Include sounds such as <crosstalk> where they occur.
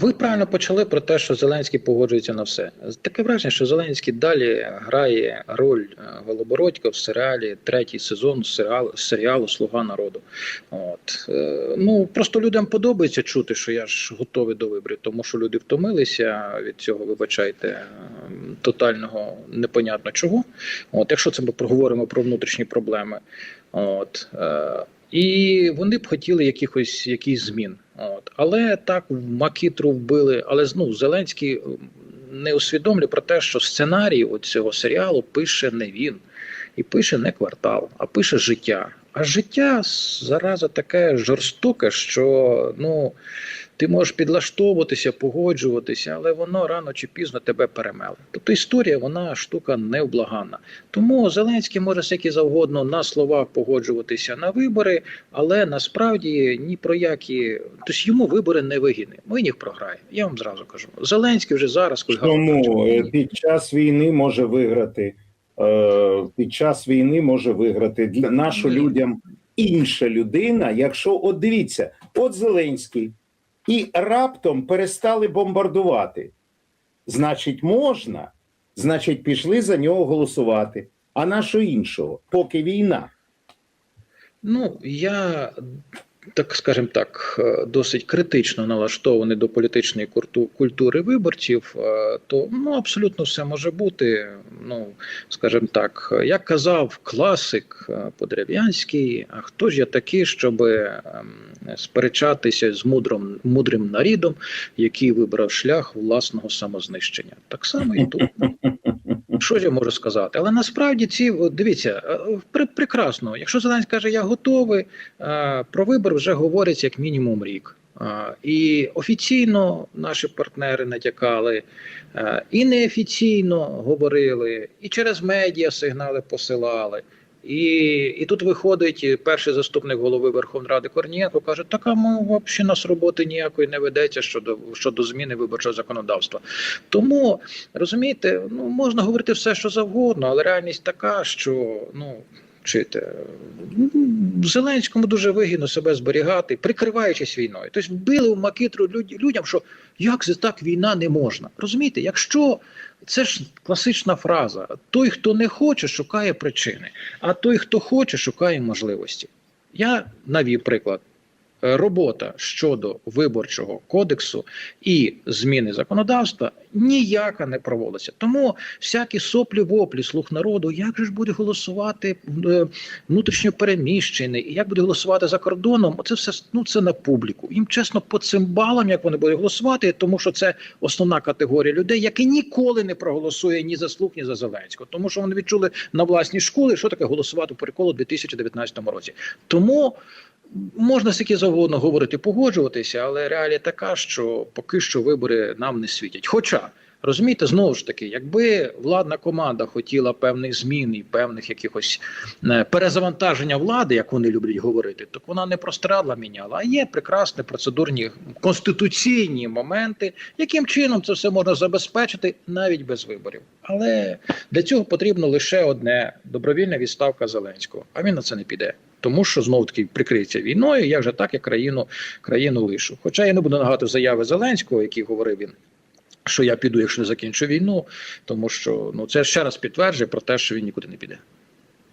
Ви правильно почали про те, що Зеленський погоджується на все. Таке враження, що Зеленський далі грає роль е, Голобородька в серіалі третій сезон серіалу, серіалу Слуга народу. От Е, ну просто людям подобається чути, що я ж готовий до виборів, тому що люди втомилися від цього, вибачайте, е, тотального непонятно чого. От, якщо це ми проговоримо про внутрішні проблеми, от. І вони б хотіли якихось якісь змін. От. Але так Макітру вбили. Але ну, Зеленський не усвідомлює про те, що сценарій цього серіалу пише не він. І пише не квартал, а пише життя. А життя зараза таке жорстоке, що ну ти можеш підлаштовуватися, погоджуватися, але воно рано чи пізно тебе перемеле. Тобто історія, вона штука невблаганна. Тому Зеленський може скільки завгодно на словах погоджуватися на вибори, але насправді ні про які тобто йому вибори не вигідні. Він їх програє. Я вам зразу кажу. Зеленський вже зараз Тому е, під час війни може виграти. Е, Під час війни може виграти для нашу людям інша людина. Якщо от дивіться, от Зеленський і раптом перестали бомбардувати. Значить, можна, значить, пішли за нього голосувати. А на що іншого? Поки війна. Ну, я так скажімо так, е, досить критично налаштований до політичної культури виборців, е, то ну абсолютно все може бути. Ну, скажімо так, як казав класик е, Подрев'янський, а хто ж я такий, щоб ем, сперечатися з мудрим, мудрим нарідом, який вибрав шлях власного самознищення? Так само і тут. <laughs> Що ж я можу сказати? Але насправді ці дивіться е, прекрасно. Якщо Зеленський каже, я готовий, е, про вибор вже говорять як мінімум рік. Е, І офіційно наші партнери натякали, е, і неофіційно говорили, і через медіа сигнали посилали. І, і тут виходить перший заступник голови Верховної Ради Корнієнко, каже: так а ми взагалі нас роботи ніякої не ведеться щодо щодо зміни виборчого законодавства. Тому розумієте, ну можна говорити все, що завгодно, але реальність така, що ну. Чите, Зеленському дуже вигідно себе зберігати, прикриваючись війною. Тобто били в макітру людям, що як це так війна не можна. Розумієте, якщо це ж класична фраза: той, хто не хоче, шукає причини, а той, хто хоче, шукає можливості. Я навів приклад. Е, Робота щодо виборчого кодексу і зміни законодавства ніяка не проводиться. Тому всякі соплі воплі слух народу, як же ж буде голосувати е, внутрішньо переміщений, і як буде голосувати за кордоном, це все ну це на публіку. Їм чесно по цим балам, як вони будуть голосувати, тому що це основна категорія людей, які ніколи не проголосує ні за слух, ні за Зеленського, тому що вони відчули на власній школі, що таке голосувати по приколу у 2019 році. Тому. Можна скільки завгодно говорити, погоджуватися, але реалія така, що поки що вибори нам не світять. Хоча розумієте, знову ж таки, якби владна команда хотіла певних змін і певних якихось е, перезавантаження влади, як вони люблять говорити, то вона не прострадла міняла. А є прекрасні процедурні конституційні моменти, яким чином це все можна забезпечити навіть без виборів. Але для цього потрібно лише одне добровільна відставка Зеленського. А він на це не піде. Тому що знову таки прикриється війною, як же так, я країну країну лишу. Хоча я не буду нагадувати заяви Зеленського, які говорив він, що я піду, якщо не закінчу війну, тому що ну це ще раз підтверджує про те, що він нікуди не піде.